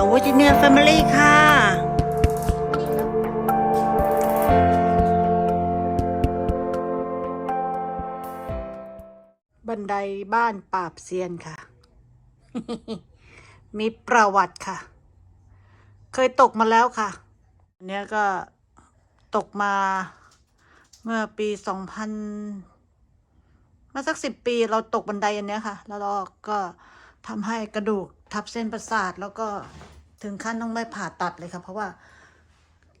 ต่าวูจิเนียร์แฟมิลี่ค่ะ บันไดบ้านปราบเซียนค่ะ มีประวัติค่ะ เคยตกมาแล้วค่ะอันเนี้ยก็ตกมาเมื่อปีสองพันมาสักสิบปีเราตกบันไดอันเนี้ยค่ะ แล้วเราก็ทำให้กระดูก ทับเส้นประสาทแล้วก็ถึงขั้นต้องไปผ่าตัดเลยค่ะเพราะว่า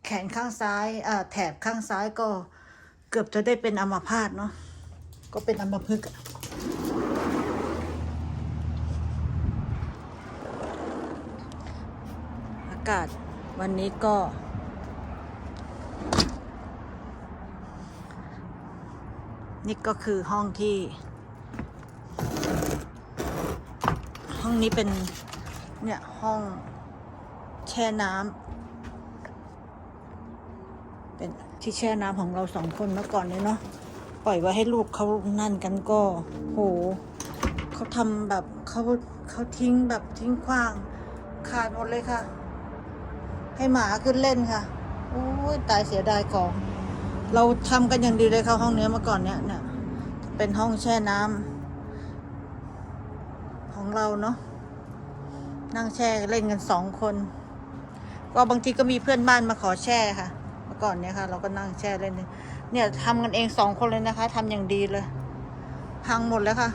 แขนข้างซ้ายอ่าแถบข้างซ้ายก็เกือบจะได้เป็นอัมพาตเนาะก็เป็นอัมพฤกษ์อากาศวันนี้ก็ นี่ก็คือห้องที่ ห้องนี้เป็น เนี่ย ห้องแช่น้ำเป็นที่แช่น้ำของเราสองคนเมื่อก่อนเนี่ยเนาะปล่อยไว้ให้ลูกเขานั่นกันก็โหเขาทำแบบเขาเขาทิ้งแบบทิ้งขว้าง ขาดหมดเลยค่ะ ให้หมาขึ้นเล่นค่ะโอ้ยตายเสียดายของ เราทำกันอย่างดีเลยค่ะห้องเนี้ยเมื่อก่อนเนี้ยเนี่ยเป็นห้องแช่น้ำ ของเราเนาะนั่งแช่เล่นกันสองคน ก็บางทีก็มีเพื่อนบ้านมาขอแช่ค่ะเมื่อก่อนเนี้ยค่ะ เราก็นั่งแช่เล่น เนี่ยทำกันเองสองคนเลยนะคะทำอย่างดีเลย พังหมดแล้วค่ะ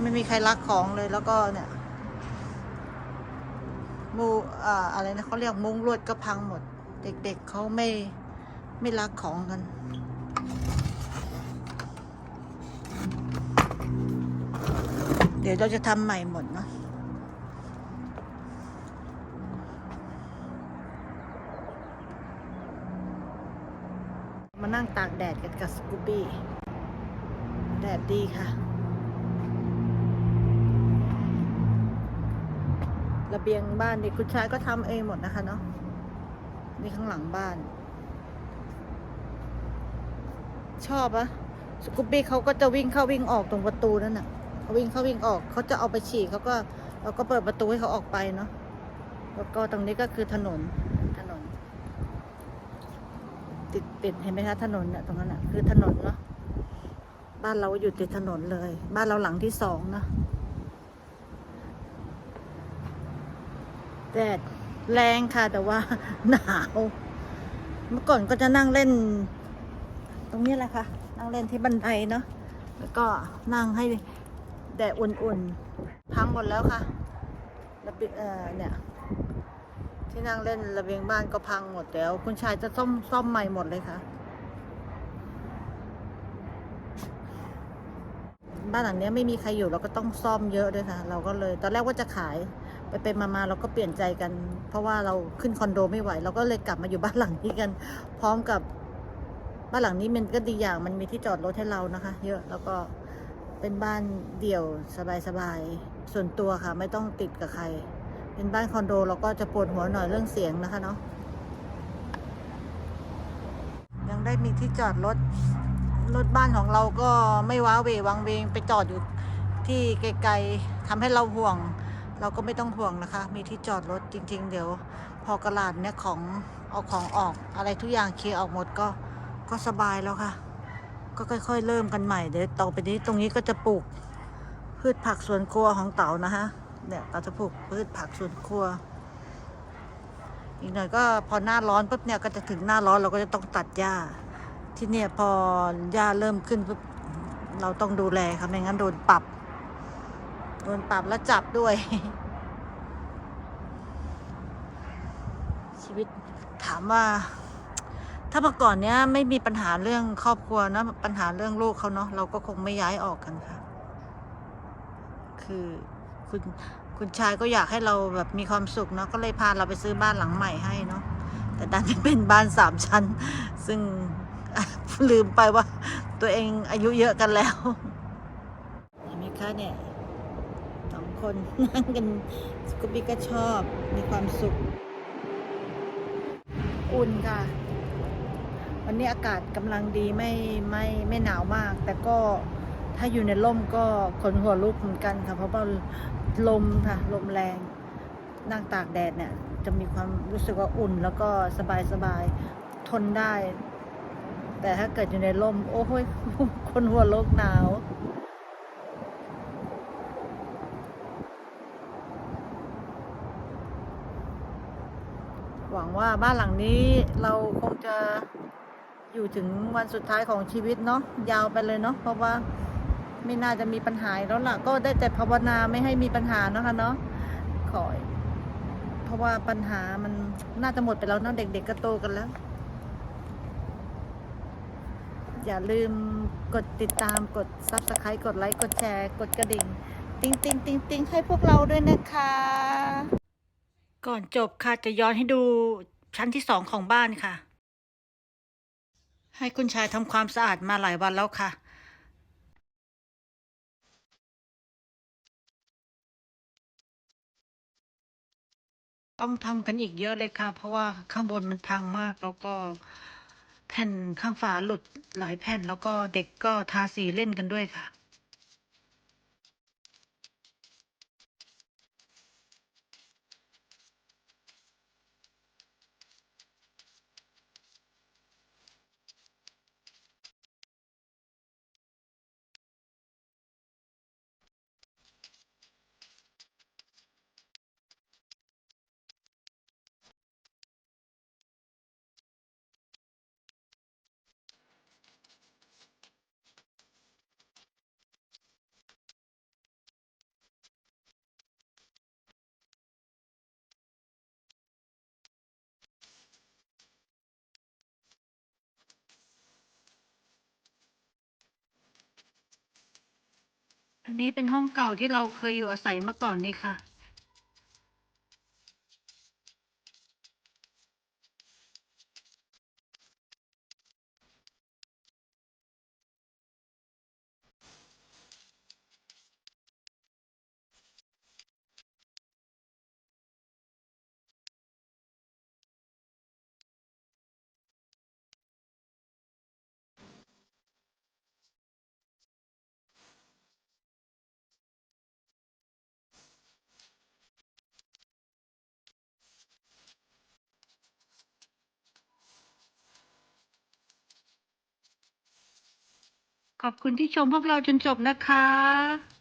ไม่มีใครรักของเลยแล้วก็เนี่ยมูอ่าอะไรนะเขาเรียกมุ้งลวดก็พังหมด เด็กๆเขาไม่ไม่รักของกัน เดี๋ยวเราจะทำใหม่หมดเนาะมานั่งตากแดดกันกับสกูบี้ แดดดีค่ะ ระเบียงบ้านนี่คุณชายก็ทำเองหมดนะคะเนาะนี่ข้างหลังบ้าน ชอบอะสกูปปี้เขาก็จะวิ่งเข้าวิ่งออกตรงประตูนั่นน่ะ เขาวิ่งเขาวิ่งออกเขาจะเอาไปฉี่เขาก็เราก็เปิดประตูให้เขาออกไปเนาะแล้วก็ตรงนี้ก็คือถนนถนน ติดติดเห็นไหมคะถนนเนี่ยตรงนั้นน่ะคือถนนเนาะบ้านเราอยู่ติดถนนเลย บ้านเราหลังที่สองเนาะแดดแรงค่ะแต่ว่าหนาว เมื่อก่อนก็จะนั่งเล่น ตรงนี้แหละค่ะ นั่งเล่นที่บันไดเนาะแล้วก็นั่งให้ แดดอุ่นๆ พังหมดแล้วค่ะระเบียงเออเนี่ย ที่นั่งเล่นระเบียงบ้านก็พังหมดแล้ว คุณชายจะซ่อมซ่อมใหม่หมดเลยค่ะ บ้านหลังนี้ไม่มีใครอยู่เราก็ต้องซ่อมเยอะด้วยค่ะ เราก็เลย ตอนแรกว่าจะขายไปไปมามาเราก็เปลี่ยนใจกัน เพราะว่าเราขึ้นคอนโดไม่ไหว เราก็เลยกลับมาอยู่บ้านหลังนี้กัน พร้อมกับบ้านหลังนี้มันก็ดีอย่างมันมีที่จอดรถให้เรานะคะ เยอะแล้วก็ เป็นบ้านเดี่ยวสบายๆ ส่วนตัวค่ะ ไม่ต้องติดกับใคร เป็นบ้านคอนโดเราก็จะปวดหัวหน่อยเรื่องเสียงนะคะเนาะยังได้มีที่จอดรถ รถบ้านของเราก็ไม่ว้าเววังเวงไปจอดอยู่ที่ไกลๆทำให้เราห่วง เราก็ไม่ต้องห่วงนะคะ มีที่จอดรถจริง ๆ เดี๋ยว พอกระลาดเนี่ยของเอาของออกอะไรทุกอย่างเคลียร์ออกหมดก็ก็สบายแล้วค่ะ ก็ค่อย ๆ เริ่มกันใหม่เดี๋ยวต่อไปนี้ตรงนี้ก็จะปลูกพืชผักสวนครัวของเต๋านะคะเนี่ยเราจะปลูกพืชผักสวนครัว อีกหน่อยก็พอหน้าร้อนปุ๊บเนี่ยก็จะถึงหน้าร้อนเราก็จะต้องตัดหญ้า ที่เนี่ยพอหญ้าเริ่มขึ้นปุ๊บเราต้องดูแลค่ะไม่งั้นโดนปรับ โดนปรับแล้วจับด้วย ชีวิตถามว่า ถ้าเมื่อก่อนเนี้ยไม่มีปัญหาเรื่องครอบครัวนะปัญหาเรื่องลูกเขาเนาะเราก็คงไม่ย้ายออกกันค่ะ คือคุณคุณชายก็อยากให้เราแบบมีความสุขเนาะก็เลยพาเราไปซื้อบ้านหลังใหม่ให้เนาะแต่ดันเป็นบ้านสามชั้น ซึ่งลืมไปว่าตัวเองอายุเยอะกันแล้วเห็นไหมคะเนี่ยสองคนนั่งกันสกูบี้ก็ชอบมีความสุข อุ่นค่ะ วันนี้อากาศกำลังดีไม่ไม่ไม่หนาวมาก แต่ก็ถ้าอยู่ในร่มก็ขนหัวลุกเหมือนกันค่ะเพราะว่าลมค่ะลมแรงนั่งตากแดดเนี่ย จะมีความรู้สึกว่าอุ่น แล้วก็สบายสบายทนได้ แต่ถ้าเกิดอยู่ในร่ม โอ้ยคนหัวโลกหนาวหวังว่าบ้านหลังนี้เราคงจะ อยู่ถึงวันสุดท้ายของชีวิตเนาะยาวไปเลยเนาะเพราะว่าไม่น่าจะมีปัญหาแล้วล่ะ ก็ได้แต่ภาวนาไม่ให้มีปัญหาเนาะคะเนาะขอเพราะว่าปัญหามันน่าจะหมดไปแล้วเนาะเด็ก ๆ ก็โตกันแล้ว อย่าลืมกดติดตามกด subscribe กดไลค์กดแชร์กดกระดิ่ง ติ๊งติ๊งติ๊งติ๊งให้พวกเราด้วยนะคะ ก่อนจบค่ะจะย้อนให้ดูชั้นที่สองของบ้านค่ะ ให้คุณชายทำความสะอาดมาหลายวันแล้วค่ะ ต้องทำกันอีกเยอะเลยค่ะ เพราะว่าข้างบนมันพังมากแล้วก็แผ่นข้างฝาหลุดหลายแผ่นแล้วก็เด็กก็ทาสีเล่นกันด้วยค่ะ อันนี้เป็นห้องเก่าที่เราเคยอยู่อาศัยมาก่อนนี่ค่ะ ขอบคุณที่ชมพวกเราจนจบนะคะ